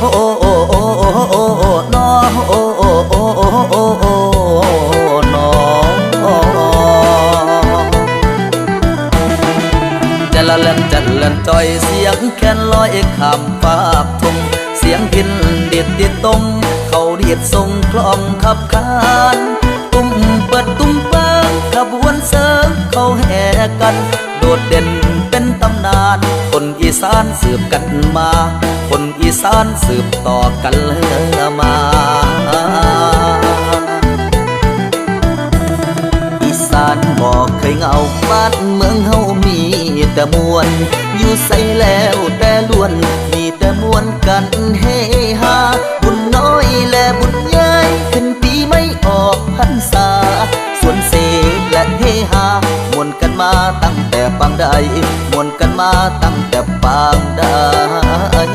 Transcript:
โอ้โอ้โอ้โอ้โอ้โอ้โอ้นอโอ้โอ้โอ้โอ้โอ้โอ้นอจะละเล่นจะเล่นจอยเสียงแคนลอยคำปากทงเสียงกินเด็ดเด็ดตมเขาเดียดทรงคลองขับคานตุ้มเปิดตุ้มเปิงขบวนเสริมเขาแห่กัน โดดเด่นเป็นตำนาน คนอีสานสืบกันมา อีสานสืบต่อกันเลยมาอีสานบอกเคยเหงาบ้านเมืองเฮามีแต่มวลอยู่ใส่แล้วแต่ล้วนมีแต่มวนกันเฮฮาบุญน้อยและบุญใหญ่ขึ้นปีไม่ออกพรรษาส่วนเสกและเฮฮามวนกันมาตั้งแต่ปางใดมวนกันมาตั้งแต่ปางใด